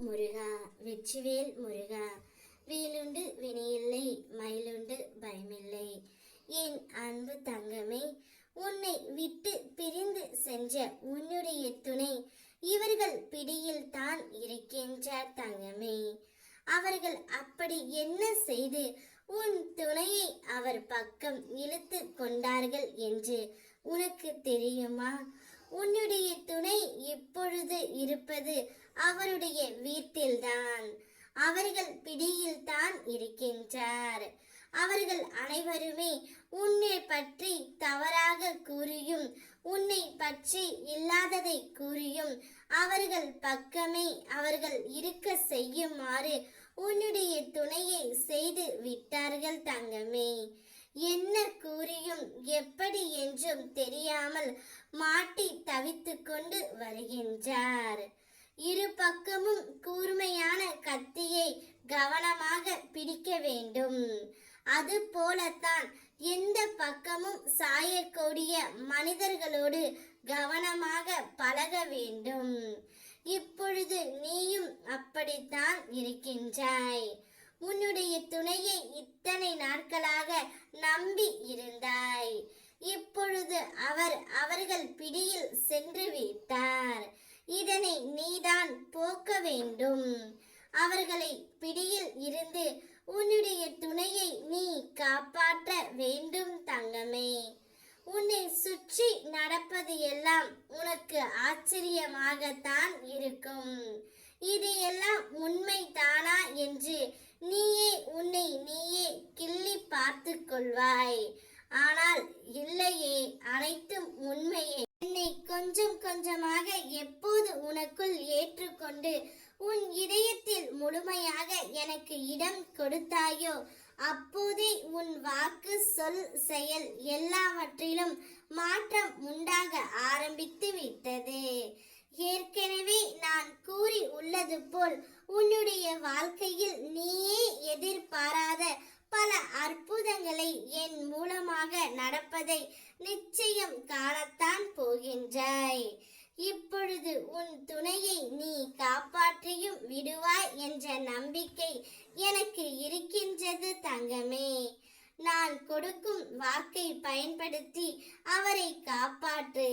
முருகா வெற்றிவேல் முருகா வேலுண்டு வினையில்லை மயிலுண்டு பயமில்லை. என் அன்பு தங்கமே உன்னை விட்டு பிரிந்து சென்ற உன்னுடைய துணை இவர்கள் பிடியில் தான் இருக்கின்றார் தங்கமே. அவர்கள் அப்படி என்ன செய்து உன் துணையை அவர் பக்கம் இழுத்து கொண்டார்கள் என்று உனக்கு தெரியுமா? உன்னுடைய இருப்பது அவருடைய வீட்டில்தான். அவர்கள் பிடியில் தான் இருக்கின்றார். அவர்கள் அனைவருமே உன்னை பற்றி தவறாக கூறியும் உன்னை பற்றி இல்லாததை கூறியும் அவர்கள் பக்கமே அவர்கள் இருக்க செய்யுமாறு உன்னுடைய துணையை செய்து விட்டார்கள் தங்கமே. என்ன கூறியும் எப்படி என்றும் தெரியாமல் மாட்டி தவித்து கொண்டு வருகின்றார். இரு பக்கமும் கூர்மையான கத்தியை கவனமாக பிடிக்க வேண்டும். அது போலத்தான் எந்த பக்கமும் சாயக்கூடிய மனிதர்களோடு கவனமாக பழக வேண்டும். இப்பொழுது நீயும் அப்படித்தான் இருக்கின்றாய். உன்னுடைய துணையை இத்தனை நாட்களாக நம்பி இருந்தாய். இப்பொழுது அவர் அவர்கள் பிடியில் சென்று விட்டார். இதனை நீதான் போக்க வேண்டும். அவர்களை பிடியில் இருந்து உன்னுடைய துணையை நீ காப்பாற்ற வேண்டும் தங்கமே. உன்னை சுற்றி நடப்பது எல்லாம் உனக்கு ஆச்சரியமாகத்தான் இருக்கும். இது எல்லாம் உண்மை தானா என்று நீயே உன்னை நீயே கிள்ளி பார்த்து கொள்வாய் ஆனால் இல்லையே அனைத்தும் உண்மையே. என்னை கொஞ்சம் கொஞ்சமாக எப்போது உனக்குள் ஏற்றுக்கொண்டு உன் இதயத்தில் முழுமையாக எனக்கு இடம் கொடுத்தாயோ அப்போதே உன் வாக்கு சொல் செயல் எல்லாவற்றிலும் மாற்றம் உண்டாக ஆரம்பித்து விட்டது. ஏற்கனவே நான் கூறி உள்ளது போல் உன்னுடைய வாழ்க்கையில் நீயே எதிர்பாராத பல அற்புதங்களை என் மூலமாக நடப்பதை நிச்சயம் காணத்தான் போகின்றாய். இப்பொழுது உன் துணையை நீ காப்பாற்றியும் விடுவாய் என்ற நம்பிக்கை எனக்கு இருக்கின்றது தங்கமே. நான் கொடுக்கும் வாக்கை பயன்படுத்தி அவரை காப்பாற்று.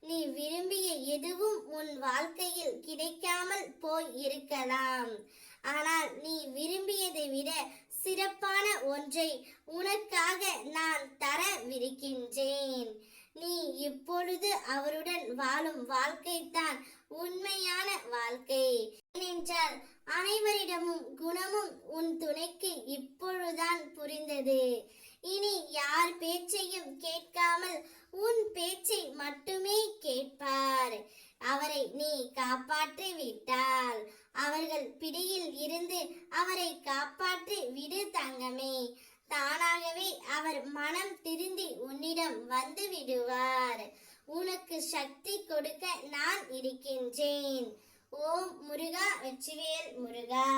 நீ விரும்பிய எதுவும் உன் வாழ்க்கையில் கிடைக்காமல் போய் இருக்கலாம். ஆனால் நீ விரும்பியதை விட சிறப்பான ஒன்றை உனக்காக நான் தரவிருக்கின்றேன். நீ இப்பொழுது அவருடன் வாழும் வாழ்க்கைத்தான் உண்மையான வாழ்க்கை. ஏனென்றால் அனைவரிடமும் குணமும் உன் துணைக்கு இப்பொழுதுதான் புரிந்தது. இனி யார் பேச்சையும் கேட்காமல் உன் பேச்சை மட்டுமே கேட்பார். அவரை நீ காப்பாற்றி விட்டால். அவர்கள் பிடியில் இருந்து அவரை காப்பாற்றி விடு தங்கமே. தானாகவே அவர் மனம் திருந்தி உன்னிடம் வந்து விடுவார். உனக்கு சக்தி கொடுக்க நான் இருக்கின்றேன். ஓம் முருகா வெற்றிவேல் முருகா.